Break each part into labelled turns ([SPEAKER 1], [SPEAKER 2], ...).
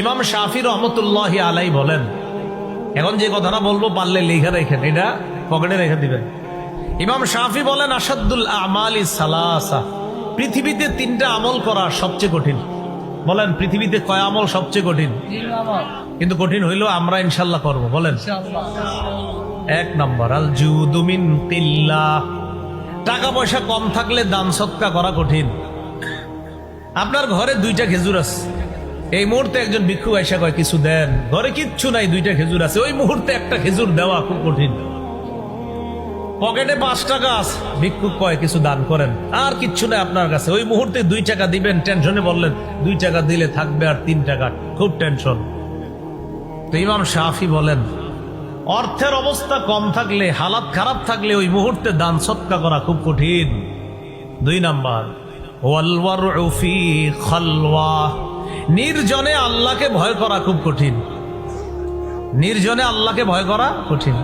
[SPEAKER 1] ইমাম শাফি রহমতুল্লাহ আলাই বলেন, এখন যে কথাটা বলব পারলে লিখে রেখেন, এটা পকেটে রেখে দিবেন। ইমাম শাফি বলেন আসাদুল আমালি সালাসা, পৃথিবীতে তিনটা আমল করা সবচেয়ে কঠিন। বলেন, পৃথিবীতে কয় আমল সবচেয়ে কঠিন? কিন্তু কঠিন হইলেও আমরা ইনশাল্লাহ করব, বলেন। এক নম্বর আল জুদুমিন কিল্লা টাকা পয়সা কম থাকলে দান সৎকা করা কঠিন। আপনার ঘরে দুইটা খেজুর আছে। এই মুহূর্তে একজন ভিক্ষু আইসা কয়, কিছু দেন? ঘরে কিচ্ছু নাই, দুইটা খেজুর আছে। ওই মুহূর্তে একটা খেজুর দেওয়া খুব কঠিন। পকেটে পাঁচ টাকা আছে। ভিক্ষুক কয়, কিছু দান করেন। আর কিচ্ছু নাই আপনার কাছে। ওই মুহূর্তে দুই টাকা দিবেন। টেনশনে বললেন, দুই টাকা দিলে থাকবে আর তিন টাকা। খুব টেনশন। তো ইমাম শাফি বলেন, অর্থের অবস্থা কম থাকলে, হালাত খারাপ থাকলে ওই মুহূর্তে দান সৎকা করা খুব কঠিন। দুই নাম্বার ওয়ালওয়ারউ ফি খালওয়া। নির্জনে আল্লাহকে ভয় করা খুব কঠিন। নির্জনে আল্লাহকে ভয় করা কঠিন।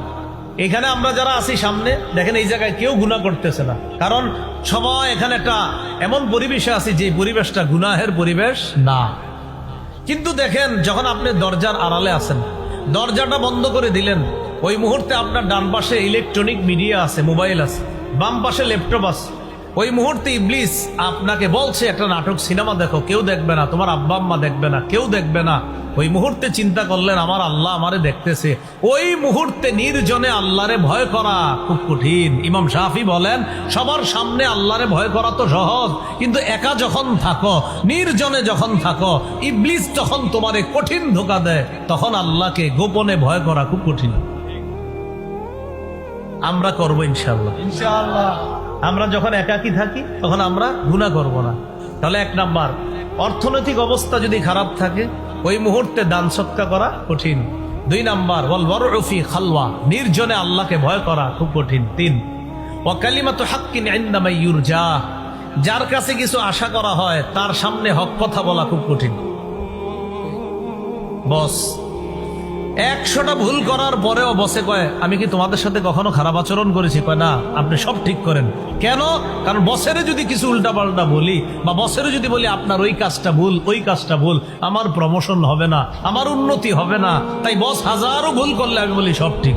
[SPEAKER 1] এখানে আমরা যারা আছি সামনে, দেখেন এই জায়গায় কেউ গুণা করতেছে না। কারণ সবাই এখানে একটা এমন পরিবেশে আছি যে পরিবেশটা গুনাহের পরিবেশ না। কিন্তু দেখেন, যখন আপনি দরজার আড়ালে আছেন, দরজাটা বন্ধ করে দিলেন, ওই মুহূর্তে আপনার ডান পাশে ইলেকট্রনিক মিডিয়া আছে মোবাইল আছে, বাম পাশে ল্যাপটপ আছে। ওই মুহূর্তে ইবলিস আপনাকে বলছে, একটা নাটক সিনেমা দেখো, কেউ দেখবে না, তোমার আব্বা আম্মা দেখবে না, কেউ দেখবে না। ওই মুহূর্তে চিন্তা করলেন, আমার আল্লাহ আমারে দেখতেছে। ওই মুহূর্তে নির্জনে আল্লাহরে ভয় করা খুব কঠিন। ইমাম শাফি বলেন, সবার সামনে আল্লাহরে ভয় করা তো সহজ, কিন্তু একা যখন থাকো, নির্জনে যখন থাকো, ইবলিস যখন তোমারে কঠিন ধোকা দেয়, তখন আল্লাহকে গোপনে ভয় করা খুব কঠিন। আমরা করব ইনশাল্লাহ
[SPEAKER 2] ইনশাআল্লাহ।
[SPEAKER 1] আমরা যখন একাকি থাকি, তখন আমরা গুণা করব না। তাহলে এক নাম্বার, অর্থনৈতিক অবস্থা যদি খারাপ থাকে, ওই মুহূর্তে দান সৎকা করা কঠিন। দুই নাম্বার বল বরফি খালওয়া, নির্জনে আল্লাহকে ভয় করা খুব কঠিন। তিন ওয়াকালিমাত হাক্কিন ইনদামাই ইউরজা, যার কাছে কিছু আশা করা হয়, তার সামনে হক কথা বলা খুব কঠিন। বস একশোটা ভুল করার পরেও বসে কয়, আমি কি তোমাদের সাথে কখনো খারাপ আচরণ করেছি? কয়, না, আপনি সব ঠিক করেন। কেন? কারণ বসের যদি কিছু উল্টাপাল্টা বলি বা বসের যদি বলি, আপনার ওই কাজটা ভুল, ওই কাজটা ভুল, আমার প্রমোশন হবে না, আমার উন্নতি হবে না। তাই বস হাজারো ভুল করলে আমি বলি, সব ঠিক।